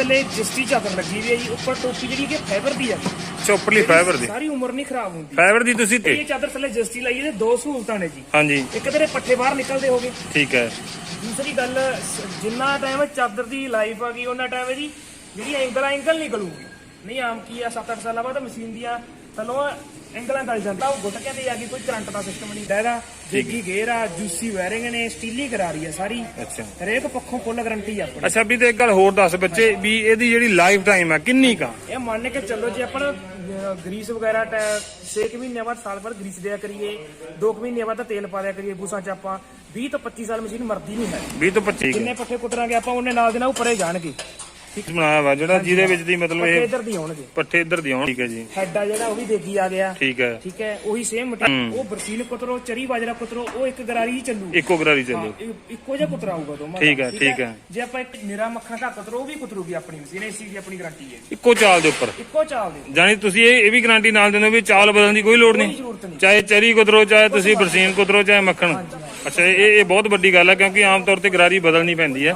ਥੱਲੇ ਜਿਸਤੀ ਚਾਦਰ ਲੱਗੀ ਹੋਈ ਹੈ ਜੀ ਉੱਪਰ ਟੋਪੀ ਜਿਹੜੀ ਕਿ ਫਾਈਬਰ ਦੀ ਹੈ ਚੋਪਰਲੀ ਫਾਈਬਰ ਦੀ। ਸਾਰੀ ਉਮਰ ਨਹੀਂ ਖਰਾਬ ਹੁੰਦੀ। ਫਾਈਬਰ ਦੀ ਤੁਸੀਂ ਇਹ ਤੇ ਚਾਦਰ ਥੱਲੇ ਜਿਸਤੀ ਲਾਈ ਇਹਦੇ ਦੋ ਸਹੂਲਤਾਂ ਨੇ ਜੀ। ਹਾਂਜੀ। ਇੱਕ ਤੇਰੇ ਪੱਠੇ ਬਾਹਰ ਨਿਕਲਦੇ ਹੋਗੇ। ਠੀਕ ਹੈ। ਦੂਸਰੀ ਗੱਲ ਸ- ਜਿੰਨਾ ਟਾਈਮ ਚਾਦਰ ਦੀ ਲਾਈਫ ਆ ਗਈ ਉਹਨਾਂ ਟਾਈਮ ਹੈ ਜੀ ਜਿਹੜੀ ਐਂਗਲ ਐਂਗਲ ਨਿਕਲੂਗੀ। ਨਹੀਂ ਆਮ ਕੀ ਆ 7-8 ਸਾਲਾਂ ਬਾਅਦ ਮਸ਼ੀਨ ਦੀਆਂ ਥੱਲੋਂ ਐਂਗਲਾਂ ਗਲ ਜਾਂਦਾ ਉਹ ਗੁੱਟਕਿਆਂ ਤੇ ਆ ਗਈ ਕੋਈ ਕਰੰਟ ਦਾ ਸਿਸਟਮ ਨਹੀਂ ਹੈਗਾ ਜੇਗੀ ਗੇਅਰ ਆ ਜੂਸੀ ਵਾਇਰਿੰਗ ਨੇ ਸਟੀਲੀ ਕਰਾਰੀ ਆ ਸਾਰੀ। ਅੱਛਾ। ਹਰੇਕ ਪੱਖੋਂ ਫੁੱਲ ਗਾਰੰਟੀ ਆ ਆਪਣੀ। ਅੱਛਾ ਵੀ ਤੇ ਇੱਕ ਗੱਲ ਹੋਰ ਦੱਸ ਬੱਚੇ ਵੀ ਇਹਦੀ ਜਿਹੜੀ ਲਾਈਫ ਟਾਈਮ ਹੈ ਕਿੰਨੀ ਕਾ ਇਹ ਮੰਨ ਕੇ ਚੱਲੋ ਜੇ ਆਪਾਂ ਅਹ, ਗਰੀਸ ਵਗੈਰਾ 6 ਮਹੀਨਿਆਂ ਬਾਅਦ ਸਾਲ ਬਾਅਦ ਗਰੀਸ ਦਿਆ ਕਰੀਏ 2 ਮਹੀਨਿਆਂ ਬਾਅਦ ਤਾਂ ਤੇਲ ਪਾ ਦਿਆ ਕਰੀਏ ਬੂਸਾਂ ਚ ਆਪਾਂ। 20 ਤੋਂ 25 ਸਾਲ ਮਸ਼ੀਨ ਮਰਦੀ ਨਹੀਂ ਹੈ। 20 ਤੋਂ 25 ਜਿੰਨੇ ਪੱਠੇ ਕੁੱਟਰਾਂਗੇ ਆਪਾਂ ਉਹਨੇ ਨਾਲ ਦੇ ਨਾਲ ਉੱਪਰੇ ਜਾਣਗੇ। ਬਣਾਇਆ ਵਾ ਜਿਹੜਾ ਜਿਹਦੇ ਵਿੱਚ ਦੀ ਮਤਲਬ ਪੱਠੇ ਇਹ ਇੱਧਰ ਦੀ ਆਉਣਗੇ। ਪੱਠੇ ਇੱਧਰ ਦੀ ਆਉਣ ਠੀਕ ਹੈ ਜੀ। ਹੈਡ ਆ ਜਿਹੜਾ ਉਹ ਵੀ ਦੇਗੀ ਆ ਗਿਆ। ਠੀਕ ਹੈ। ਠੀਕ ਹੈ ਉਹੀ ਸੇਮ ਮਟੀਰੀਅਲ ਉਹ ਬਰਸੀਨ ਕੁਤਰੋ ਚਰੀ ਬਾਜਰਾ ਕੁਤਰੋ ਉਹ ਇੱਕ ਗਰਾਰੀ ਹੀ ਚੱਲੂ। ਇੱਕੋ ਗਰਾਰੀ ਚੱਲੂ। ਇੱਕੋ ਜਿਹਾ ਕੁਤਰਾ ਹੋਊਗਾ ਦੋਵਾਂ ਠੀਕ ਦਾ, ਹੈ, ਠੀਕ ਹੈ। ਜੇ ਆਪਾਂ ਇੱਕ ਨਿਰਾ ਮੱਖਣ ਘਰ ਕੁਤਰੋ ਉਹ ਵੀ ਕੁਤਰੂਗੀ ਆਪਣੀ ਮਸ਼ੀਨ ਇਸ ਚੀਜ਼ ਦੀ ਆਪਣੀ ਗਾਰੰਟੀ ਹੈ ਇੱਕੋ ਚਾਲ ਦੇ ਉੱਪਰ। ਇੱਕੋ ਚਾਲ ਦੇ। ਜਾਨੀ ਤੁਸੀਂ ਇਹ ਇਹ ਵੀ ਗਾਰੰਟੀ ਨਾਲ ਦਿੰਦੇ ਹੋ ਵੀ ਚਾਲ ਬਦਲਣ ਦੀ ਕੋਈ ਲੋੜ ਨਹੀਂ? ਚਾਹੇ ਚਰੀ ਕੁਦਰੋ ਚਾਹੇ ਤੁਸੀਂ ਬਰਸੀਨ ਕੁਦਰੋ ਚਾਹੇ ਮੱਖਣ। ਅੱਛਾ ਇਹ ਇਹ ਬਹੁਤ ਵੱਡੀ ਗੱਲ ਹੈ ਕਿਉਂਕਿ ਆਮ ਤੌਰ ਤੇ ਗਰਾਰੀ ਬਦਲਣੀ ਪੈਂਦੀ ਹੈ।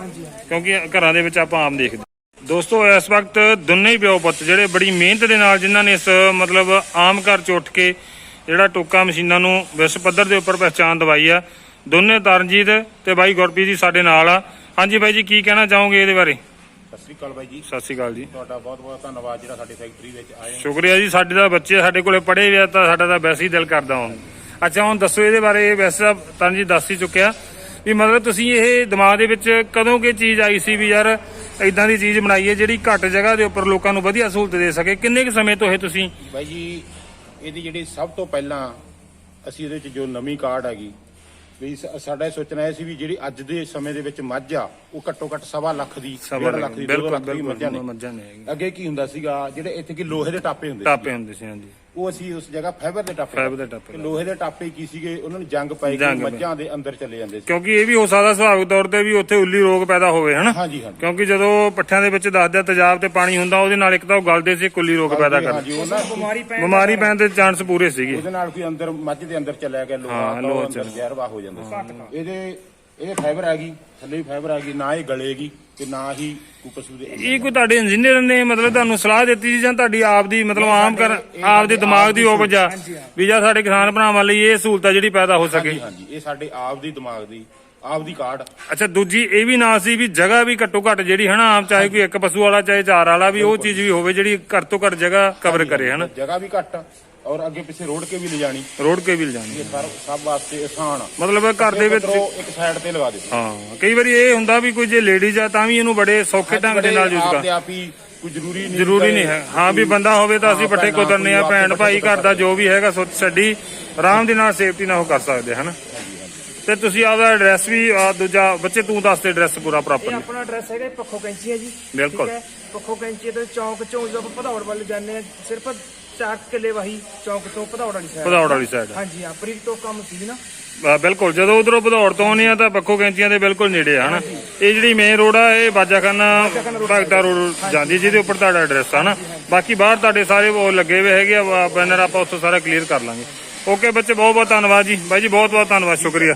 ਕਿਉਂਕਿ ਘਰਾਂ ਦੇ ਵਿੱਚ ਆਪਾਂ ਆਮ ਦੇਖਦੇ ਦੋਸਤੋ ਇਸ ਵਕਤ ਦੋਨੇ ਹੀ ਪਿਓ ਪੁੱਤ ਜਿਹੜੇ ਬੜੀ ਮਿਹਨਤ ਦੇ ਨਾਲ ਜਿਨ੍ਹਾਂ ਨੇ ਇਸ ਮਤਲਬ ਆਮ ਘਰ ਚ ਉੱਠ ਕੇ ਜਿਹੜਾ ਟੋਕਾ ਮਸ਼ੀਨਾਂ ਨੂੰ ਵਿਸ਼ਵ ਪੱਧਰ ਦੇ ਉੱਪਰ ਪਹਿਚਾਨ ਦਵਾਈ ਆ। ਦੋਨੇ ਤਰਨਜੀਤ ਤੇ ਬਾਈ ਗੁਰਪ੍ਰੀਤ ਜੀ ਸਾਡੇ ਨਾਲ ਆ। ਹਾਂਜੀ ਬਾਈ ਜੀ ਕੀ ਕਹਿਣਾ ਚਾਹੋਗੇ ਇਹਦੇ ਬਾਰੇ? ਸਤਿ ਸ੍ਰੀ ਅਕਾਲ ਬਾਈ ਜੀ। ਸਤਿ ਸ਼੍ਰੀ ਅਕਾਲ ਜੀ। ਤੁਹਾਡਾ ਬਹੁਤ ਬਹੁਤ ਧੰਨਵਾਦ ਜਿਹੜਾ ਸਾਡੀ ਫੈਕਟਰੀ ਵਿੱਚ ਆਏ ਸ਼ੁਕਰੀਆ ਜੀ ਸਾਡੇ ਦਾ ਬੱਚੇ ਸਾਡੇ ਕੋਲੇ ਪੜ੍ਹੇ ਹੋਏ ਆ ਤਾਂ ਸਾਡਾ ਤਾਂ ਵੈਸੇ ਹੀ ਦਿਲ ਕਰਦਾ ਹੁਣ। ਅੱਛਾ ਹੁਣ ਦੱਸੋ ਇਹਦੇ ਬਾਰੇ ਵੈਸੇ ਤਾਂ ਤਨ ਜੀ ਦੱਸ ਹੀ ਚੁੱਕਿਆ ਵੀ ਮਤਲਬ ਤੁਸੀਂ ਇਹ ਦਿਮਾਗ ਦੇ ਵਿੱਚ ਕਦੋਂ ਕੀ ਚੀਜ਼ ਆਈ ਸੀ ਵੀ ਯਾਰ ਇਦਾਂ ਦੀ ਚੀਜ਼ ਬਣਾਈਏ ਜਿਹੜੀ ਘੱਟ ਜਗ੍ਹਾ ਦੇ ਉੱਪਰ ਲੋਕਾਂ ਨੂੰ ਵਧੀਆ ਸਹੂਲਤ ਦੇ ਸਕੇ। ਕਿੰਨੇ ਕੁ ਸਮੇਂ ਤੋਂ ਇਹ ਤੁਸੀਂ ਬਾਈ ਜੀ ਇਹਦੀ ਜਿਹੜੀ ਸਭ ਤੋਂ ਪਹਿਲਾਂ ਅਸੀਂ ਇਹਦੇ ਵਿੱਚ ਜੋ ਨਵੀਂ ਕਾਰਡ ਹੈਗੀ ਵੀ ਸਾਡਾ ਇਹ ਸੋਚਣਾ ਇਹ ਸੀ ਵੀ ਜਿਹੜੀ ਅੱਜ ਦੇ ਸਮੇਂ ਦੇ ਵਿੱਚ ਮੱਝ ਆ ਉਹ ਘੱਟੋ ਘੱਟ ਸਵਾ ਲੱਖ ਦੀ ਡੇਢ ਲੱਖ ਦੀ ਦੋ ਬਿਲਕੁਲ ਲੱਖ ਦੀ ਮੱਝਾਂ ਨੇ। ਅੱਗੇ ਕੀ ਹੁੰਦਾ ਸੀਗਾ ਜਿਹੜੇ ਇੱਥੇ ਕੀ ਲੋਹੇ ਦੇ ਟਾਪੇ ਹੁੰਦੇ ਟਾਪੇ ਹੁੰਦੇ ਸੀ ਹਾਂਜੀ। ਉਹ ਅਸੀਂ ਉਸ ਜਗ੍ਹਾ ਫਾਈਬਰ ਦੇ ਟਾਪੇ ਫਾਈਬਰ ਦੇ ਟਾਪੇ ਲੋਹੇ ਦੇ ਟਾਪੇ ਕੀ ਸੀਗੇ ਉਹਨਾਂ ਨੂੰ ਜੰਗ ਪੈ ਜੰਗ ਕੇ। ਮੱਝਾਂ ਦੇ ਅੰਦਰ ਚਲੇ ਜਾਂਦੇ ਸੀ। ਕਿਉਂਕਿ ਇਹ ਵੀ ਹੋ ਸਕਦਾ ਸੁਭਾਵਿਕ ਤੌਰ ਤੇ ਵੀ ਉੱਥੇ ਉੱਲੀ ਰੋਗ ਪੈਦਾ ਹੋਵੇ ਹਨਾ? ਹਾਂਜੀ ਕਿਉਂਕਿ ਜਦੋਂ ਪੱਠਿਆਂ ਦੇ ਵਿੱਚ ਦੱਸਦੇ ਤੇਜ਼ਾਬ ਤੇ ਪਾਣੀ ਹੁੰਦਾ ਉਹਦੇ ਨਾਲ ਇੱਕ ਤਾਂ ਉਹ ਗਲਦੇ ਸੀ ਕੁੱਲੀ ਰੋਗ ਪੈਦਾ ਕਰਦੇ। ਹਾਂਜੀ ਉਹਨਾਂ ਬਿਮਾਰੀ ਪੈਣ ਬਿਮਾਰੀ ਪੈਣ ਦੇ ਚਾਂਸ ਪੂਰੇ ਸੀਗੇ। ਉਹਦੇ ਨਾਲ ਕੋਈ ਅੰਦਰ ਮੱਝ ਦੇ ਅੰਦਰ ਚਲਿਆ ਗਿਆ ਲੋਹਾ ਅੰਦਰ। ਜ਼ਹਿਰਵਾ ਹੋ ਜਾਂਦਾ ਸੀ। ਇਹਦੇ ਇਹਦੇ ਫਾਈਬਰ ਆ ਗਈ ਥੱਲੇ ਵੀ ਫਾਈਬਰ ਆ ਗਈ ਨਾ ਇਹ ਗਲੇਗੀ ਤੇ ਨਾ ਹੀ ਕੋਈ ਪਸ਼ੂ ਦੇ ਇਹ ਕੋਈ ਤੁਹਾਡੇ ਇੰਜੀਨੀਅਰ ਨੇ ਮਤਲਬ ਤੁਹਾਨੂੰ ਸਲਾਹ ਦਿੱਤੀ ਸੀ ਜਾਂ ਤੁਹਾਡੀ ਆਪ ਦੀ ਮਤਲਬ ਆਮ ਕਰ ਆਪ ਦੇ ਦਿਮਾਗ ਦੀ ਉਪਜਾ ਵੀ ਜਾਂ ਸਾਡੇ ਕਿਸਾਨ ਭਰਾਵਾਂ ਲਈ ਇਹ ਸਹੂਲਤ ਆ ਜਿਹੜੀ ਪੈਦਾ ਹੋ ਸਕੇ। ਹਾਂਜੀ ਹਾਂਜੀ ਇਹ ਸਾਡੇ ਆਪ ਦੀ ਦਿਮਾਗ ਦੀ ਆਪ ਦੀ ਕਾਰਡ ਅੱਛਾ ਦੂਜੀ ਇਹ ਵੀ ਨਾ ਸੀ ਵੀ ਜਗ੍ਹਾ ਵੀ ਘੱਟੋ ਘੱਟ ਜਿਹੜੀ ਹਨਾ ਆਮ ਚਾਹੇ ਕੋਈ ਇੱਕ ਪਸ਼ੂ ਵਾਲਾ ਚਾਹੇ ਚਾਰ ਵਾਲਾ ਵੀ ਉਹ ਚੀਜ਼ ਵੀ ਹੋਵੇ ਜਿਹੜੀ ਘੱਟ ਤੋਂ ਘੱਟ ਜਗ੍ਹਾ ਕਵਰ ਕਰੇ ਹਨਾ। ਜਗ੍ਹਾ ਵੀ ਘੱਟ ਔਰ ਅੱਗੇ ਪਿੱਛੇ ਰੋਡ ਕੇ ਵੀ ਲਿਜਾਣੀ ਰੋਡ ਕੇ ਵੀ ਲਿਜਾਣੀ ਇਹ ਸਰ ਸਭ ਵਾਸਤੇ ਆਸਾਨ ਆ। ਮਤਲਬ ਘਰ ਦੇ ਵਿੱਚ ਇੱਕ ਸਾਈਡ ਤੇ ਲਗਾ ਦੇ ਹਾਂ ਕਈ ਵਾਰੀ ਇਹ ਹੁੰਦਾ ਵੀ ਕੋਈ ਜੇ ਲੇਡੀਜ਼ ਆ ਤਾਂ ਵੀ ਇਹਨੂੰ ਬੜੇ ਸੌਖੇ ਢੰਗ ਦੇ ਨਾਲ ਯੂਜ਼ ਕਰ ਦੇ ਆਪ ਹੀ ਕੋਈ ਜ਼ਰੂਰੀ ਨਹੀਂ ਜ਼ਰੂਰੀ ਨਹੀਂ ਹੈ। ਹਾਂ ਵੀ ਬੰਦਾ ਹੋਵੇ ਤਾਂ ਅਸੀਂ ਪੱਠੇ ਕੁਤਰਨੇ ਆ ਭੈਣ ਭਾਈ ਘਰ ਦਾ ਜੋ ਵੀ ਹੈਗਾ ਸੋਚ ਛੱਡੀ ਆਰਾਮ ਦੇ ਨਾਲ ਸੇਫਟੀ ਨਾਲ ਉਹ ਕਰ ਸਕਦੇ ਹਨ? ਤੇ ਤੁਸੀਂ ਆਪਦਾ ਐਡਰੈਸ ਵੀ ਦੂਜਾ ਬੱਚੇ ਤੂੰ ਦੱਸ ਦੇ ਐਡਰੈਸ ਪੂਰਾ ਇਹ ਪ੍ਰੋਪਰ ਆਪਣਾ ਐਡਰੈਸ ਹੈਗਾ ਪੱਖੋ ਕੈਂਚੀ ਹੈ ਜੀ। ਬਿਲਕੁਲ। ਪੱਖੋ ਕੈਂਚੀ ਤੋਂ ਚੌਂਕ ਚੋਂ ਜਦੋਂ ਆਪਾਂ ਭਦੌੜ ਵੱਲ ਜਾਂਦੇ ਆ ਸਿਰਫ 4 ਕਿੱਲੇ ਵਾਹੀ ਚੌਂਕ ਤੋਂ ਭਦੌੜ ਵਾਲੀ ਸਾਈਡ ਭਦੌੜ ਵਾਲੀ ਸਾਈਡ ਹਾਂਜੀ ਹਾਂ ਪ੍ਰੀਤ ਤੋਂ ਕੰਮ ਸੀ ਨਾ। ਆ, ਬਿਲਕੁਲ ਜਦੋਂ ਉਧਰੋਂ ਭਦੌੜ ਤੋਂ ਆਉਂਦੇ ਆ ਤਾਂ ਪੱਖੋ ਕੈਂਚੀਆਂ ਦੇ ਬਿਲਕੁਲ ਨੇੜੇ ਆ ਹਨਾ? ਇਹ ਜਿਹੜੀ ਮੇਨ ਰੋਡ ਆ ਇਹ ਬਾਜਾਖਾਨਾ ਭਗਤਾ ਰੋਡ ਜਾਂਦੀ ਜਿਹਦੇ ਉੱਪਰ ਤੁਹਾਡਾ ਐਡਰੈਸ ਆ ਨਾ ਬਾਕੀ ਬਾਹਰ ਤੁਹਾਡੇ ਸਾਰੇ ਉਹ ਲੱਗੇ ਹੋਏ ਹੈਗੇ ਆ ਬੈਨਰ ਆਪਾਂ ਉੱਥੋਂ ਸਾਰਾ ਕਲੀਅਰ ਕਰ ਲਾਂਗੇ। ਓਕੇ ਬੱਚੇ ਬਹੁਤ ਬਹੁਤ ਧੰਨਵਾਦ ਜੀ। ਬਾਈ ਜੀ ਬਹੁਤ ਬਹੁਤ ਧੰਨਵਾਦ ਸ਼ੁਕਰੀਆ।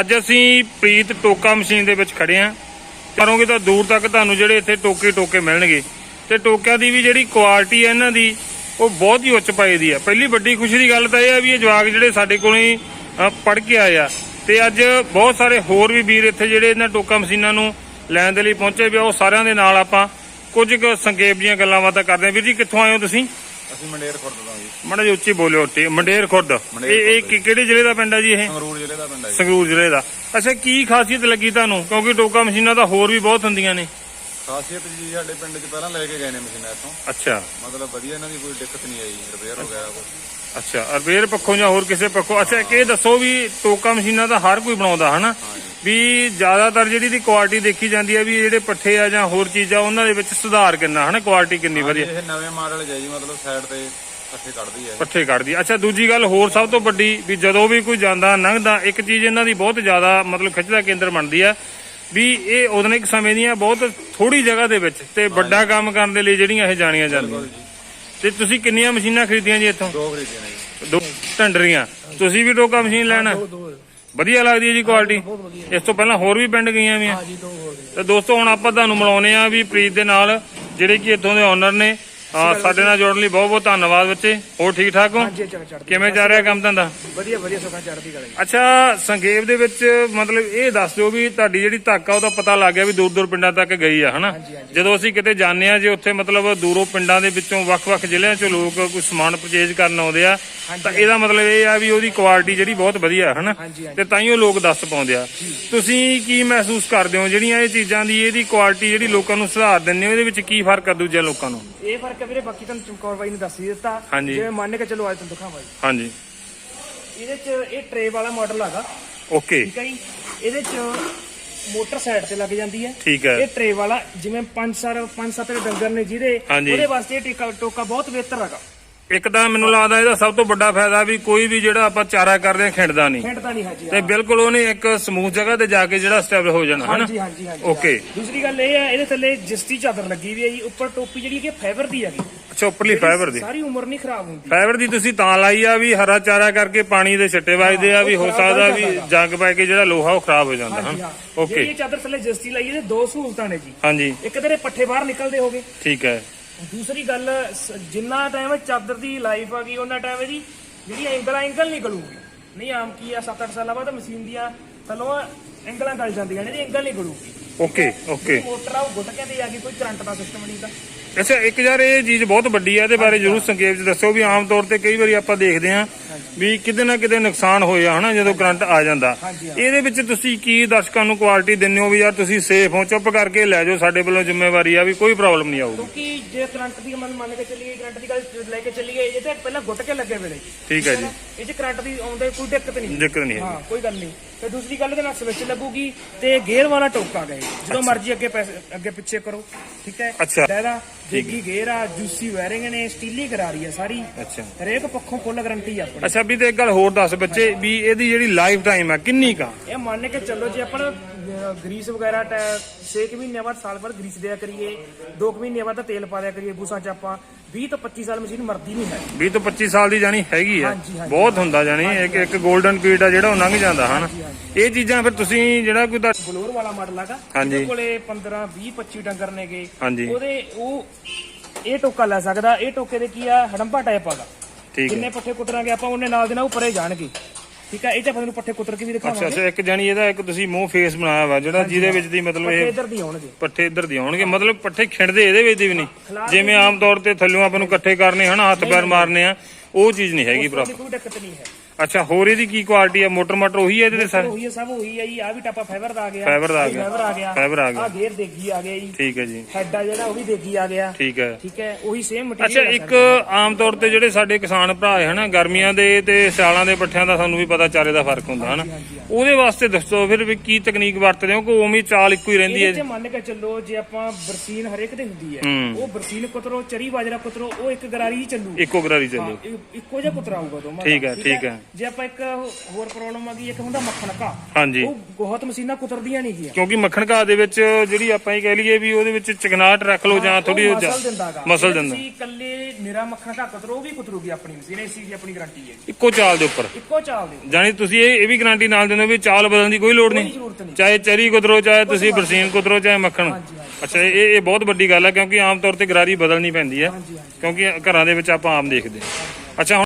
ਅੱਜ ਅਸੀਂ ਪ੍ਰੀਤ ਟੋਕਾ ਮਸ਼ੀਨ ਦੇ ਵਿੱਚ ਖੜੇ ਆਂ ਕਰੋਗੇ ਤਾਂ ਦੂਰ ਤੱਕ ਤੁਹਾਨੂੰ ਜਿਹੜੇ ਇੱਥੇ ਟੋਕੇ ਟੋਕੇ ਮਿਲਣਗੇ। ਤੇ ਟੋਕਿਆਂ ਦੀ ਵੀ ਜਿਹੜੀ ਕੁਆਲਿਟੀ ਹੈ ਇਹਨਾਂ ਦੀ, ਉਹ ਬਹੁਤ ਹੀ ਉੱਚ ਪਾਈ ਦੀ ਆ। ਪਹਿਲੀ ਵੱਡੀ ਖੁਸ਼ੀ ਦੀ ਗੱਲ ਤਾਂ ਇਹ ਆ ਵੀ ਇਹ ਜਵਾਕ ਜਿਹੜੇ ਸਾਡੇ ਕੋਲੇ ਪੜ ਕੇ ਆਏ ਆ। ਤੇ ਅੱਜ ਬਹੁਤ ਸਾਰੇ ਹੋਰ ਵੀ ਵੀਰ ਇੱਥੇ ਜਿਹੜੇ ਇਹਨਾਂ ਟੋਕਾ ਮਸ਼ੀਨਾਂ ਨੂੰ ਲੈਣ ਦੇ ਲਈ ਪਹੁੰਚੇ ਵੀ ਉਹ ਸਾਰਿਆਂ ਦੇ ਨਾਲ ਆਪਾਂ ਕੁਝ ਕੁ ਸੰਖੇਪ ਦੀਆਂ ਗੱਲਾਂ ਬਾਤਾਂ ਕਰਦੇ ਹਾਂ। ਵੀਰ ਜੀ, ਕਿੱਥੋਂ ਆਏ ਹੋ ਤੁਸੀਂ? ਅਸੀਂ ਮੰਡੇਰ ਖੁਰਦ ਤੋਂ ਜੀ। ਮਾੜਾ ਜਿਹਾ ਉੱਚੀ ਬੋਲਿਓ ਤੇ ਮੰਡੇਰ ਖੁਰਦ। ਇਹ ਇਹ ਕਿ- ਕਿਹੜੇ ਜ਼ਿਲ੍ਹੇ ਦਾ ਪਿੰਡ ਹੈ ਜੀ ਇਹ? ਸੰਗਰੂਰ ਜ਼ਿਲ੍ਹੇ ਦਾ ਪਿੰਡ ਹੈ ਸੰਗਰੂਰ ਜ਼ਿਲ੍ਹੇ ਦਾ। ਅੱਛਾ ਕੀ ਖਾਸੀਅਤ ਲੱਗੀ ਤੁਹਾਨੂੰ? ਕਿਉਂਕਿ ਟੋਕਾ ਮਸ਼ੀਨਾਂ ਤਾਂ ਹੋਰ ਵੀ ਬਹੁਤ ਹੁੰਦੀਆਂ ਨੇ। ਖਾਸੀਅਤ ਜੀ ਸਾਡੇ ਪਿੰਡ 'ਚ ਪਹਿਲਾਂ ਲੈ ਕੇ ਗਏ ਨੇ ਮਸ਼ੀਨਾਂ ਇੱਥੋਂ। ਅੱਛਾ। ਮਤਲਬ ਵਧੀਆ ਇਹਨਾਂ ਦੀ ਕੋਈ ਦਿੱਕਤ ਨਹੀਂ ਆਈ ਰਿਪੇਅਰ ਵਗੈਰਾ ਕੋਈ ਅੱਛਾ ਰਿਪੇਅਰ ਪੱਖੋਂ ਜਾਂ ਹੋਰ ਕਿਸੇ ਪੱਖੋਂ? ਅੱਛਾ ਇੱਕ ਇਹ ਦੱਸੋ ਵੀ ਟੋਕਾ ਮਸ਼ੀਨਾਂ ਤਾਂ ਹਰ ਕੋਈ ਬਣਾਉਂਦਾ ਹਨਾ? ਵੀ ਜ਼ਿਆਦਾਤਰ ਜਿਹੜੀ ਦੀ ਕੁਆਲਿਟੀ ਦੇਖੀ ਜਾਂਦੀ ਹੈ ਵੀ ਜਿਹੜੇ ਪੱਠੇ ਆ ਜਾਂ ਹੋਰ ਚੀਜ਼ਾਂ ਉਹਨਾਂ ਦੇ ਵਿੱਚ ਸੁਧਾਰ ਕਿੰਨਾ ਹਨਾ? ਕੁਆਲਿਟੀ ਕਿੰਨੀ ਵਧੀਆ। ਇਹ ਨਵੇਂ ਮਾਡਲ ਜਾਈ ਮਤਲਬ ਸਾਈਡ ਤੇ ਇਕੱਠੇ ਕੱਢਦੀ ਹੈ ਪੱਠੇ ਕੱਢਦੀ ਅੱਛਾ ਦੂਜੀ ਗੱਲ ਹੋਰ ਸਭ ਤੋਂ ਵੱਡੀ ਵੀ ਜਦੋਂ ਵੀ ਕੋਈ ਜਾਂਦਾ ਲੰਘਦਾ ਇੱਕ ਚੀਜ਼ ਇਹਨਾਂ ਦੀ ਬਹੁਤ ਜ਼ਿਆਦਾ ਮਤਲਬ ਖਿੱਚ ਦਾ ਕੇਂਦਰ ਬਣਦੀ ਆ ਵੀ ਇਹ ਆਧੁਨਿਕ ਸਮੇਂ ਦੀਆਂ ਬਹੁਤ ਥੋੜੀ ਜਗ੍ਹਾ ਦੇ ਵਿੱਚ ਤੇ ਵੱਡਾ ਕੰਮ ਕਰਨ ਦੇ ਲਈ ਜਿਹੜੀਆਂ ਇਹ ਜਾਣੀਆਂ ਜਾਂਦੀਆਂ। ਤੇ ਤੁਸੀਂ ਕਿੰਨੀਆਂ ਮਸ਼ੀਨਾਂ ਖਰੀਦੀਆਂ ਜੀ ਇੱਥੋਂ? ਦੋ ਖਰੀਦੀਆਂ ਨੇ ਜੀ। ਦੋ ਟੰਡਰੀਆਂ। ਤੁਸੀਂ ਵੀ ਟੋਕਾ ਮਸ਼ੀਨ ਲੈਣਾ? ਵਧੀਆ ਲੱਗਦੀ ਹੈ ਜੀ ਕੁਆਲਿਟੀ ਇਸ ਤੋਂ ਪਹਿਲਾਂ ਹੋਰ ਵੀ ਪਿੰਡ ਗਈਆਂ ਵੀ ਹਾਂਜੀ ਦੋ ਹੋ ਗਏ ਤੇ ਦੋਸਤੋ ਹੁਣ ਆਪਾਂ ਤੁਹਾਨੂੰ ਮਿਲਾਉਨੇ ਆ ਵੀ ਪ੍ਰੀਤ ਦੇ ਨਾਲ ਜਿਹੜੇ ਕਿ ਇੱਥੋਂ ਦੇ ਓਨਰ ਨੇ ਅਹ ਸਾਡੇ ਨਾਲ ਜੁੜਨ ਲਈ ਬਹੁਤ ਬਹੁਤ ਧੰਨਵਾਦ ਬੱਚੇ। ਹੋਰ ਠੀਕ ਠਾਕ ਹੋ? ਹਾਂਜੀ ਕਿਵੇਂ ਚੱਲ ਰਿਹਾ ਕੰਮ ਧੰਦਾ? ਵਧੀਆ ਵਧੀਆ ਸੁਖਾ ਚੜਦੀ ਕਲਾ ਜੀ। ਅੱਛਾ ਸੰਖੇਪ ਦੇ ਵਿੱਚ ਮਤਲਬ ਇਹ ਦੱਸ ਦਿਓ ਵੀ ਤੁਹਾਡੀ ਜਿਹੜੀ ਧੱਕ ਆ ਉਹਦਾ ਪਤਾ ਲੱਗ ਗਿਆ ਵੀ ਦੂਰ ਦੂਰ ਪਿੰਡਾਂ ਤੱਕ ਗਈ ਆ ਹਨਾ? ਜਦੋਂ ਅਸੀਂ ਕਿਤੇ ਜਾਂਦੇ ਆ ਜੇ ਉੱਥੇ ਮਤਲਬ ਦੂਰੋਂ ਪਿੰਡਾਂ ਦੇ ਵਿੱਚੋਂ ਵੱਖ-ਵੱਖ ਜ਼ਿਲ੍ਹਿਆਂ ਚੋਂ ਲੋਕ ਕੋਈ ਸਮਾਨ ਪਰਚੇਜ ਕਰਨ ਆਉਂਦੇ ਆ ਤਾਂ ਇਹਦਾ ਮਤਲਬ ਇਹ ਆ ਵੀ ਉਹਦੀ ਕੁਆਲਿਟੀ ਜਿਹੜੀ ਬਹੁਤ ਵਧੀਆ ਹੈ ਹਨਾ? ਹਾਂਜੀ, ਹਾਂਜੀ। ਤੇ ਤਾਈਓ ਲੋਕ ਦੱਸ ਪਾਉਂਦੇ ਆ। ਤੁਸੀਂ ਕੀ ਮਹਿਸੂਸ ਕਰਦੇ ਹੋ? ਜਿਹੜੀਆਂ ਇਹ ਚੀਜ਼ਾਂ ਦੀ ਇਹਦੀ ਕੁਆਲਿਟੀ ਜਿਹੜੀ ਲੋਕਾਂ ਨੂੰ ਸੁਧਾਰ ਦਿੰਦੇ ਹੋ ਇਹਦੇ ਵਿੱਚ ਕੀ ਫ਼ਰਕ ਆ ਦੂਜੇ ਲੋਕਾਂ ਨੂੰ? ਇਹ ਫ਼ਰਕ ਹੈ ਵੀਰੇ ਬਾਕੀ ਤੁਹਾਨੂੰ ਚਮਕੌਰ ਬਾਈ ਨੇ ਦੱਸ ਹੀ ਦਿੱਤਾ। ਹਾਂਜੀ। ਜਿਵੇਂ ਮੰਨ ਕੇ ਚਲੋ ਅੱਜ ਤੁਹਾਨੂੰ ਦਿਖਾਵਾਂ ਜੀ। ਹਾਂਜੀ। ਇਹਦੇ ਚ ਇਹ ਟਰੇ ਵਾਲਾ ਮਾਡਲ ਹੈਗਾ ਓਕੇ ਠੀਕ ਹੈ ਜੀ? ਇਹਦੇ ਚ ਮੋਟਰ ਸਾਈਡ ਤੇ ਲੱਗ ਜਾਂਦੀ ਹੈ। ਠੀਕ ਹੈ। ਇਹ ਟਰੇ ਵਾਲਾ ਜਿਵੇਂ ਪੰਜ ਸਰ ਪੰਜ ਸੱਤ ਡੰਗਰ ਨੇ ਜਿਹਦੇ ਹਾਂਜੀ। ਉਹਦੇ ਵਾਸਤੇ ਇਹ ਟਿਕਾ ਟੋਕਾ ਬਹੁਤ ਬਿਹਤਰ ਹੈਗਾ। ਇੱਕ ਤਾਂ ਮੈਨੂੰ ਲੱਗਦਾ ਇਹਦਾ ਸਭ ਤੋਂ ਵੱਡਾ ਫਾਇਦਾ ਵੀ ਕੋਈ ਵੀ ਜਿਹੜਾ ਆਪਾਂ ਚਾਰਾ ਕਰਦੇ ਆ ਖਿੰਡਦਾ ਨਹੀਂ। ਖਿੰਡਦਾ ਨਹੀਂ ਹੈ ਜੀ ਤੇ ਬਿਲਕੁਲ ਉਹਨੇ ਇੱਕ ਸਮੂਥ ਜਗ੍ਹਾ ਤੇ ਜਾ ਕੇ ਜਿਹੜਾ ਸਟੈਬਲ ਹੋ ਜਾਣਾ ਹਾਂਜੀ ਹਨਾ ਹਾਂਜੀ ਹਾਂਜੀ ਓਕੇ ਦੂਸਰੀ ਗੱਲ ਇਹ ਹੈ ਇਹਦੇ ਥੱਲੇ ਜਿਸਤੀ ਚਾਦਰ ਲੱਗੀ ਵੀ ਹੈ ਜੀ ਉੱਪਰ ਟੋਪੀ ਜਿਹੜੀ ਕਿ ਫਾਈਬਰ ਦੀ ਹੈਗੀ। ਅੱਛਾ ਉੱਪਰਲੀ ਫਾਈਬਰ ਦੀ। ਸਾਰੀ ਉਮਰ ਨਹੀਂ ਖਰਾਬ ਹੁੰਦੀ। ਫਾਈਬਰ ਦੀ ਤੁਸੀਂ ਤਾਂ ਲਾਈ ਆ ਵੀ ਹਰਾ ਚਾਰਾ ਕਰਕੇ ਪਾਣੀ ਦੇ ਛੱਟੇ ਵੱਜਦੇ ਆ ਵੀ ਹੋ ਸਕਦਾ ਹੋ ਵੀ। ਜੰਗ ਪੈ ਕੇ ਜਿਹੜਾ ਲੋਹਾ ਉਹ ਖਰਾਬ ਹੋ ਜਾਂਦਾ ਹਾਂਜੀ ਹਾਂ ਹਾਂ। ਜਿਹੜੀ ਓਕੇ ਇਹ ਚਾਦਰ ਥੱਲੇ ਜਿਸਤੀ ਲਾਈ ਇਹਦੇ ਦੋ ਸਹੂਲਤਾਂ ਨੇ ਜੀ। ਹਾਂਜੀ। ਇੱਕ ਤੇਰੇ ਪੱਠੇ ਬਾਹਰ ਨਿਕਲਦੇ ਹੋਗੇ। ਠੀਕ ਹੈ। ਦੂਸਰੀ ਗੱਲ ਸ- ਜਿੰਨਾ ਟਾਈਮ ਚਾਦਰ ਦੀ ਲਾਈਫ ਆ ਗਈ ਉਹਨਾਂ ਟਾਈਮ ਇਹਦੀ ਜਿਹੜੀ ਐਂਗਲ ਐਂਗਲ ਨਿਕਲੂਗੀ। ਨਹੀਂ ਆਮ ਕੀ ਆ 7-8 ਸਾਲਾਂ ਬਾਅਦ ਮਸ਼ੀਨ ਦੀਆਂ ਥੱਲੋਂ ਐਂਗਲਾਂ ਗਲ ਜਾਂਦੀਆਂ ਨੇ ਇਹਦੀ ਐਂਗਲ ਨਹੀਂ ਗਲੂਗੀ ਓਕੇ ਓਕੇ ਮੋਟਰ ਆ ਉਹ ਗੁੱਟ ਕੇ ਤੇ ਆ ਗਈ ਕੋਈ ਕਰੰਟ ਦਾ ਸਿਸਟਮ ਨਹੀਂ ਦਾ ਅੱਛਾ ਇੱਕ ਯਾਰ ਇਹ ਚੀਜ਼ ਬਹੁਤ ਵੱਡੀ ਆ ਇਹਦੇ ਬਾਰੇ ਜਰੂਰ ਸੰਖੇਪ ਚ ਦੱਸੋ ਵੀ ਆਮ ਤੌਰ ਤੇ ਕਈ ਵਾਰੀ ਆਪਾਂ ਦੇਖਦੇ ਆ ਵੀ ਕਿਤੇ ਨਾ ਕਿਤੇ ਨੁਕਸਾਨ ਹੋਇਆ ਹਨਾ ਜਦੋਂ ਕਰੰਟ ਆ ਜਾਂਦਾ। ਇਹਦੇ ਵਿੱਚ ਤੁਸੀਂ ਕੀ ਦਰਸ਼ਕਾਂ ਨੂੰ ਕੁਆਲਿਟੀ ਦਿੰਦੇ ਹੋ ਵੀ ਯਾਰ ਤੁਸੀਂ ਸੇਫ ਹੋ ਚੁੱਪ ਕਰਕੇ ਲੈ ਜਾਓ ਸਾਡੇ ਵੱਲੋਂ ਜ਼ਿੰਮੇਵਾਰੀ ਆ ਵੀ ਕੋਈ ਪ੍ਰੋਬਲਮ ਨਹੀਂ ਆਊਗੀ। ਕਿਉਂਕਿ ਜੇ ਕਰੰਟ ਦੀ ਮੰਨ ਮੰਨ ਕੇ ਚੱਲੀਏ ਕਰੰਟ ਦੀ ਗੱਲ ਲੈ ਕੇ ਚੱਲੀਏ ਇਹ ਤੇ ਪਹਿਲਾਂ ਗੁੱਟ ਕੇ ਲੱਗੇ ਵੇਲੇ। ਠੀਕ ਹੈ ਜੀ। ਇਹ ਚ ਕਰੰਟ ਦੀ ਆਉਂਦੇ ਕੋਈ ਦਿੱਕਤ ਨਹੀਂ। ਜ਼ਿਕਰ ਨਹੀਂ ਹੈ ਹਾਂ ਕੋਈ ਗੱਲ ਨਹੀਂ। ਤੇ ਦੂਸਰੀ ਗੱਲ ਇਹਦੇ ਨਾਲ ਸਵਿਚ ਲੱਗੂਗੀ ਤੇ ਗੇਅਰ ਵਾਲਾ ਟੋਕਾ ਗਏ। ਜਦੋਂ ਮਰਜ਼ੀ ਅੱਗੇ ਪੈਸੇ ਅੱਗੇ ਪਿੱਛੇ ਕਰੋ ਠੀਕ ਹੈ? ਅੱਛਾ। ਇਹਦਾ ਦੇਗੀ ਗੇਅਰ ਆ ਜੂਸੀ ਵਾਇਰਿੰਗ ਨੇ ਸਟੀਲੀ ਕਰਾ ਰਹੀ ਆ ਸਾਰੀ। ਅੱਛਾ। ਹਰੇਕ ਪੱਖੋਂ ਫੁੱਲ ਗਾਰੰਟੀ ਆ ਆਪਣੀ। ਅੱਛਾ ਵੀ ਤੇ ਇੱਕ ਗੱਲ ਹੋਰ ਦੱਸ ਬੱਚੇ ਵੀ ਇਹਦੀ ਜਿਹੜੀ ਲਾਈਫ ਟਾਈਮ ਆ ਕਿੰਨੀ ਕਾ ਇਹ ਮੰਨ ਕੇ ਚੱਲੋ ਜੇ ਆਪਾਂ ਅਹ, ਗਰੀਸ ਵਗੈਰਾ 6 ਮਹੀਨਿਆਂ ਬਾਅਦ ਸਾਲ ਬਾਅਦ ਗਰੀਸ ਦਿਆ ਕਰੀਏ 2 ਮਹੀਨਿਆਂ ਬਾਅਦ ਤਾਂ ਤੇਲ ਪਾ ਦਿਆ ਕਰੀਏ ਬੂਸਾਂ ਚ ਆਪਾਂ 20 ਤੋਂ 25 ਸਾਲ ਮਸ਼ੀਨ ਮਰਦੀ ਨਹੀਂ ਹੈ। 20 ਤੋਂ 25 ਸਾਲ ਦੀ ਜਾਨੀ ਹੈਗੀ ਆ। ਹਾਂਜੀ, ਹਾਂਜੀ। ਬਹੁਤ ਹੁੰਦਾ ਜਾਨੀ ਇੱਕ ਇੱਕ 골ਡਨ ਪੀਰੀਅਡ ਆ ਜਿਹੜਾ ਉਹ ਲੰਘ ਜਾਂਦਾ ਹਨ? ਇਹ ਚੀਜ਼ਾਂ ਫਿਰ ਤੁਸੀਂ ਜਿਹੜਾ ਕੋਈ ਤਾਂ ਬਲੋਰ ਵਾਲਾ ਮਾਡਲ ਹੈਗਾ। ਹਾਂਜੀ। ਉਹਦੇ ਕੋਲੇ 15 20 25 ਡੰਗਰ ਨੇਗੇ। ਹਾਂਜੀ। ਉਹਦੇ ਉਹ ਇਹ ਟੋਕਾ ਲੈ ਸਕਦਾ। ਇਹ ਟੋਕੇ ਦੇ ਕੀ ਆ? ਹੜੰਬਾ ਟਾਈਪ ਆਗਾ ਠੀਕ ਹੈ। ਜਿੰਨੇ ਪੱਠੇ ਕੁਤਰਾਂਗੇ ਆਪਾਂ ਉਹਨੇ ਨਾਲ ਦੇ ਨਾਲ ਉੱਪਰੇ ਜਾਣਗੇ। ਠੀਕ ਹੈ ਇਹ ਤੇ ਆਪਾਂ ਨੂੰ ਪੱਠੇ ਕੁਤਰ ਕੇ ਵੀ ਅੱਛਾ ਦਿਖਾਵਾਂਗੇ। ਅੱਛਾ ਇੱਕ ਜਾਨੀ ਇਹਦਾ ਇੱਕ ਤੁਸੀਂ ਮੂੰਹ ਫੇਸ ਬਣਾਇਆ ਵਾ ਜਿਹੜਾ ਜਿਹਦੇ ਵਿੱਚ ਦੀ ਮਤਲਬ ਪੱਠੇ ਇਹ ਇਧਰ ਦੀ ਆਉਣਗੇ। ਪੱਠੇ ਇੱਧਰ ਦੀ ਆਉਣਗੇ। ਮਤਲਬ ਪੱਠੇ ਖਿੰਡਦੇ ਇਹਦੇ ਵਿੱਚ ਦੀ ਵੀ ਨਹੀਂ। ਜਿਵੇਂ ਆਮ ਤੌਰ ਤੇ ਥੱਲੋਂ ਆਪਾਂ ਨੂੰ ਇਕੱਠੇ ਕਰਨੇ ਹਨਾ ਹੱਥ ਪੈਰ ਮਾਰਨੇ ਆ ਉਹ ਚੀਜ਼ ਨਹੀਂ ਹੈਗੀ ਪ੍ਰੋਪਰ ਕੋਈ ਦਿੱਕਤ ਨਹੀਂ ਹੈ। ਅੱਛਾ ਹੋਰ ਇਹਦੀ ਕੀ ਕੁਆਲਿਟੀ ਆ? ਮੋਟਰ ਮਟਰ ਉਹੀ ਹੈ ਇਹਦੇ ਤੇ ਸਾਰੇ? ਉਹੀ ਹੈ ਸਭ ਉਹੀ ਹੈ ਜੀ। ਆ ਵੀ ਟਾਪਾ ਫਾਈਬਰ ਦਾ ਆ ਗਿਆ। Fiber ਦਾ ਆ ਗਿਆ। fiber ਆ ਗਿਆ। ਆ ਗਿਆ। ਆ ਗੇਅਰ ਦੇਗੀ ਆ ਗਿਆ ਜੀ। ਠੀਕ ਹੈ ਜੀ। ਹੈਡ ਆ ਜਿਹੜਾ ਉਹ ਵੀ ਦੇਗੀ ਆ ਗਿਆ। ਠੀਕ ਹੈ ਠੀਕ ਹੈ ਉਹੀ ਸੇਮ ਅੱਛਾ ਮਟੀਰੀਅਲ ਇੱਕ ਆਮ ਤੌਰ ਤੇ ਜਿਹੜੇ ਸਾਡੇ ਕਿਸਾਨ ਭਰਾ ਹੈ ਹਨਾ ਗਰਮੀਆਂ ਦੇ ਤੇ ਸਿਆਲਾਂ ਦੇ ਪੱਠਿਆਂ ਦਾ ਸਾਨੂੰ ਵੀ ਪਤਾ ਚਾਰੇ ਦਾ ਫ਼ਰਕ ਹੁੰਦਾ ਹਨਾ। ਉਹਦੇ ਵਾਸਤੇ ਦੱਸੋ ਫਿਰ ਵੀ ਕੀ ਤਕਨੀਕ ਵਰਤਦੇ ਹੋ? ਕਿ ਉਵੇਂ ਚਾਲ ਇੱਕੋ ਹੀ ਰਹਿੰਦੀ ਹੈ ਚ ਮੰਨ ਕੇ ਚੱਲੋ ਜੇ ਆਪਾਂ ਬਰਸੀਨ ਹਰੇਕ ਦੇ ਹੁੰਦੀ ਹੈ। ਉਹ ਬਰਸੀਨ ਕੁਤਰੋ ਚਰੀ ਬਾਜਰਾ ਕੁਤਰੋ ਉਹ ਇੱਕ ਗਰਾਰੀ ਹੀ ਚੱਲੂ। ਇੱਕੋ ਗਰਾਰੀ ਚੱਲੂ। ਇੱਕੋ ਜਿਹਾ ਕੁਤਰਾ ਆਊਗਾ ਦੋਵਾਂ ਠੀਕ ਹੈ, ਠੀਕ ਹੈ। ਜੇ ਆਪਾਂ ਇੱਕ ਹੋਰ ਪ੍ਰੋਬਲਮ ਆ ਗਈ ਇੱਕ ਹੁੰਦਾ ਮੱਖਣ ਘਾ ਹਾਂਜੀ। ਉਹ ਬਹੁਤ ਮਸ਼ੀਨਾਂ ਕੁਤਰਦੀਆਂ ਨਹੀਂ ਗਿਆ। ਕਿਉਂਕਿ ਮੱਖਣ ਘਾਹ ਦੇ ਵਿੱਚ ਜਿਹੜੀ ਆਪਾਂ ਇਹ ਕਹਿ ਲਈਏ ਵੀ ਉਹਦੇ ਵਿੱਚ ਚਿਕਨਾਟ ਰੱਖ ਲਓ ਜਾਂ ਥੋੜੀ ਮਸਲ ਦਿੰਦਾ ਤੁਸੀਂ ਇਕੱਲੇ ਨਿਰਾ ਮੱਖਣ ਘਾ ਕੁਤਰੋ ਉਹ ਵੀ ਕੁਤਰੂਗੀ ਆਪਣੀ ਮਸ਼ੀਨ ਇਸ ਚੀਜ਼ ਦੀ ਆਪਣੀ ਗਾਰੰਟੀ ਹੈ। ਇੱਕੋ ਚਾਲ ਦੇ ਉੱਪਰ। ਇੱਕੋ ਚਾਲ ਦੇ ਜਾਨੀ ਤੁਸੀਂ ਇਹ ਇਹ ਵੀ ਗਾਰੰਟੀ ਨਾਲ ਦਿੰਦੇ ਹੋ ਵੀ ਚਾਲ ਬਦਲਣ ਦੀ ਕੋਈ ਲੋੜ ਨਹੀਂ। ਚਾਹੇ ਚਰੀ ਕੁਤਰੋ ਚਾਹੇ ਤੁਸੀਂ ਬਰਸੀਨ ਕੁਤਰੋ ਚਾਹੇ ਮੱਖਣ। ਅੱਛਾ ਇਹ ਇਹ ਬਹੁਤ ਵੱਡੀ ਗੱਲ ਹੈ ਕਿਉਂਕਿ ਆਮ ਤੌਰ ਤੇ ਗਰਾਰੀ ਬਦਲਣੀ ਪੈਂਦੀ ਹੈ। ਕਿਉਂਕਿ ਘਰਾਂ ਦੇ ਵਿੱਚ ਆਪਾਂ ਆਮ ਦੇਖਦੇ ਹਾਂ। ਅੱਛਾ